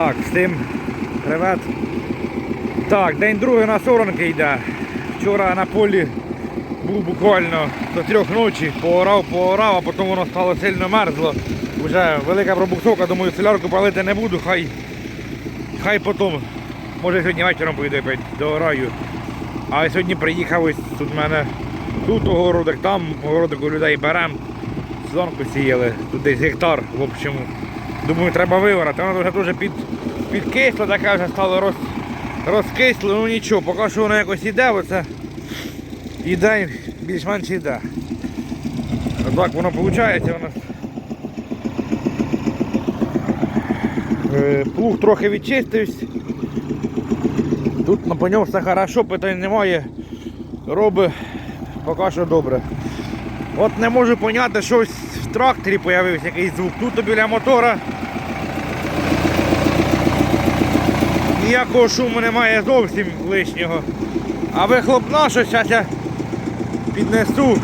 Так, всім привет. Так, день другий на соронки йде. Вчора на полі був буквально до трьох ночі, поорав, поорав, а потім воно стало сильно мерзло. Вже велика пробуксовка, думаю, солярку палити не буду, хай, хай потім. Може сьогодні вечором поїду до раю. А сьогодні приїхав ось тут в мене тут огородик, там огородик у людей беремо. Сезонку сіяли, тут десь гектар, в общем. Думаю, треба виворати. Воно вже дуже під, підкисло, таке вже стало роз, розкисло, ну нічого, поки що воно якось іде, оце іде, більш-менш іде. Так воно виходить, воно. Е, Плуг трохи відчистився. Тут ну, по все хорошо, питань немає. Роби поки що добре. От не можу поняти, що ось в тракторі з'явився якийсь звук. Тут біля мотора ніякого шуму немає зовсім лишнього. А вихлопна, що зараз я піднесу.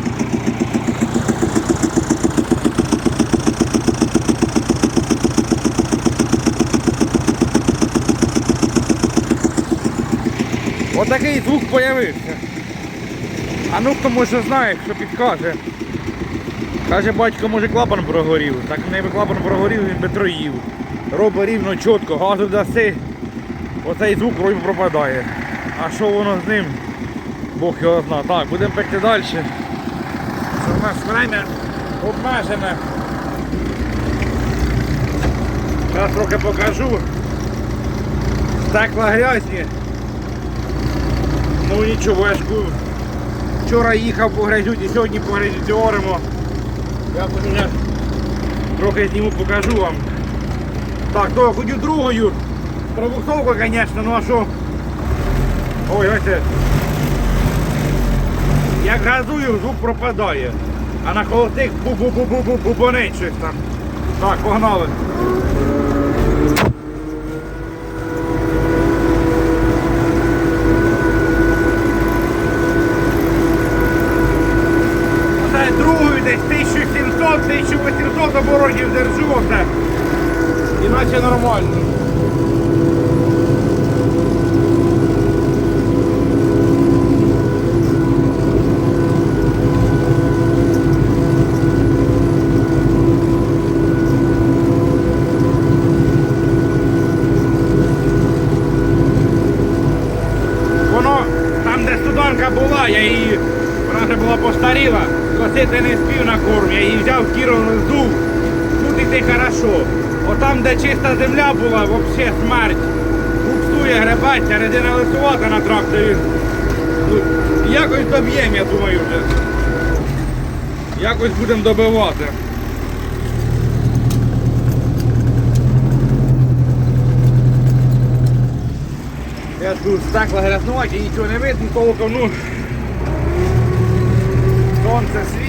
Отакий звук з'явився. А ну хто може знає, хто підкаже. Каже, батько, може клапан прогорів. Так не би клапан прогорів, він би троїв. Робить рівно, чітко, газу даси. Оцей звук вроді пропадає. А що воно з ним? Бог його зна. Так, будемо пекти далі. В нас время обмежене. Зараз трохи покажу. Стекла грязні. Ну нічого, я ж Вчора їхав по грязюті, сьогодні по грязюті оремо. Якось вже трохи зніму, покажу вам. Так, то я ходю другою. Пробуксовка, звісно, ну а що? Ой, ось. Як газую, звук пропадає. А на холостих бу-бу-бу-бу-бу бубонить щось там. Так, погнали. Оце другою десь 1700-1800 оборотів держу оце. Іначе нормально. Воно там, де студонка була, я її, вона вже була постаріла, косити не спів на корм, я її взяв кіром здув, тут іти хорошо. Отам, де чиста земля була, взагалі смерть. Буксує, гребеться, резина лисувата на тракторі. Ну, якось доб'ємо, я думаю вже. Якось будемо добивати. Я тут стекла грязнуваті, нічого не видно, толком, ну сонце світить.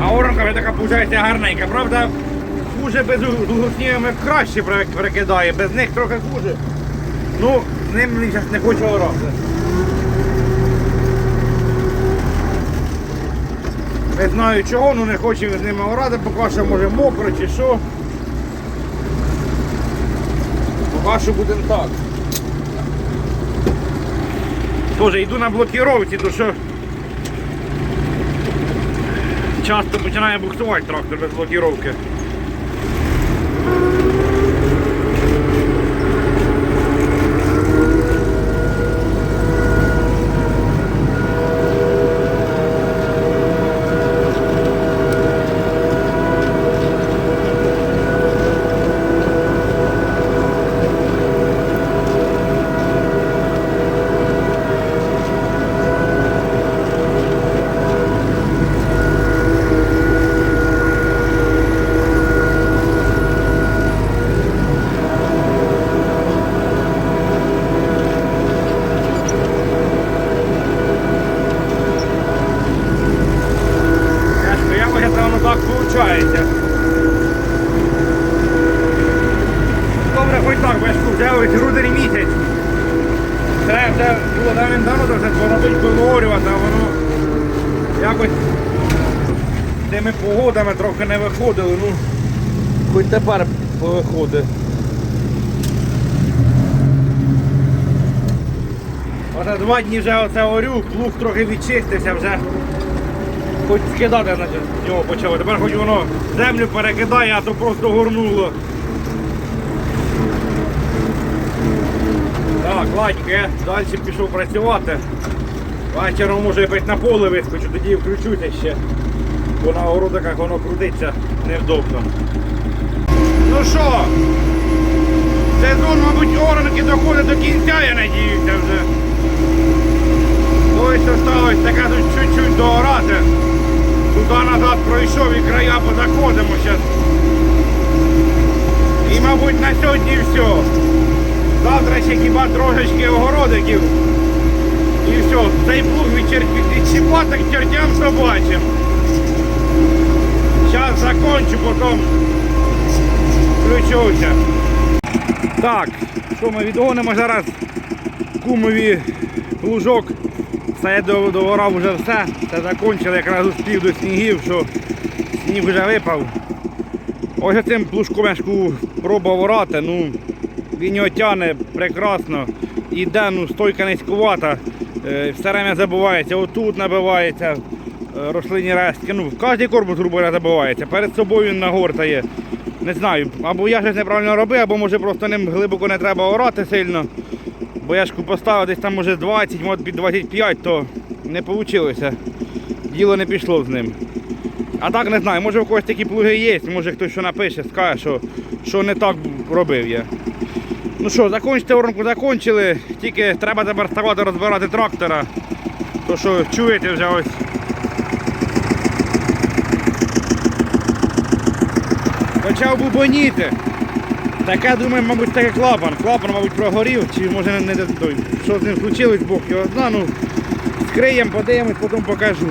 А оранка вже така виходить гарненька, правда, хуже без угуснівами краще прикидає, без них трохи хуже. Ну, з ним зараз не хочу орати. Знаю чого, ну не хочу з ними орати, поки що може мокро чи що. Поки що будемо так. Тоже йду на блокіровці, то що часто починає буксувати трактор без блокіровки. вмикається. Добре, хоч так, бачку, вже ось грудень місяць. Треба вже було давним давно вже поробити, виговорювати, а воно якось тими погодами трохи не виходило, ну хоч тепер повиходить. Оце два дні вже оце орю, плуг трохи відчистився вже. Хоч скидати значить, з нього почало. Тепер хоч воно землю перекидає, а то просто горнуло. Так, ладненько, я далі пішов працювати. Вечором може на поле вискочу, тоді включуся ще. Бо на огородиках воно крутиться невдобно. Ну що, сезон, мабуть, оранки доходить до кінця, я надіюся вже. Ось осталось така тут чуть-чуть доорати. Туди назад пройшов і края позаходимо зараз. І, мабуть, на сьогодні все. Завтра ще хіба трошечки огородиків. І все, цей плуг відчіпати к чертям собачим. Зараз закончу, потім включуся. Так, що ми відгонимо зараз кумові плужок. Все я до- доворав вже все. Це закончили, якраз успів до снігів, що сніг вже випав. Ось цим плужком я пробував орати, ну він його тягне прекрасно. Іде, ну, стойка низькувата, е, все время забувається, отут набивається е, рослинні рештки. Ну, в кожній корпус грубо говоря, забувається. Перед собою він нагортає. Не знаю, або я щось неправильно робив, або може просто ним глибоко не треба орати сильно. Бо я ж поставив десь там може 20, може під 25, то не вийшло. Діло не пішло з ним. А так не знаю, може у когось такі плуги є, може хтось що напише, скаже, що, що не так робив я. Ну що, закончити оранку закончили, тільки треба тепер розбирати трактора. То що чуєте вже ось. Почав бубоніти. Таке, думаю, мабуть, таке клапан. Клапан, мабуть, прогорів, чи може не, той. Що з ним случилось, Бог його зна. Ну, скриємо, подивимось, потім покажу.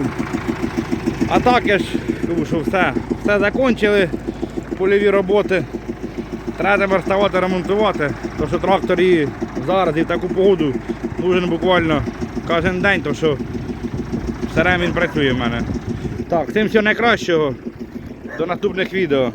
А так я ж кажу, що все. Все закончили, польові роботи. Треба тепер ставати ремонтувати, тому що трактор і зараз і в таку погоду нужен буквально кожен день, тому що все він працює в мене. Так, всім всього найкращого. До наступних відео.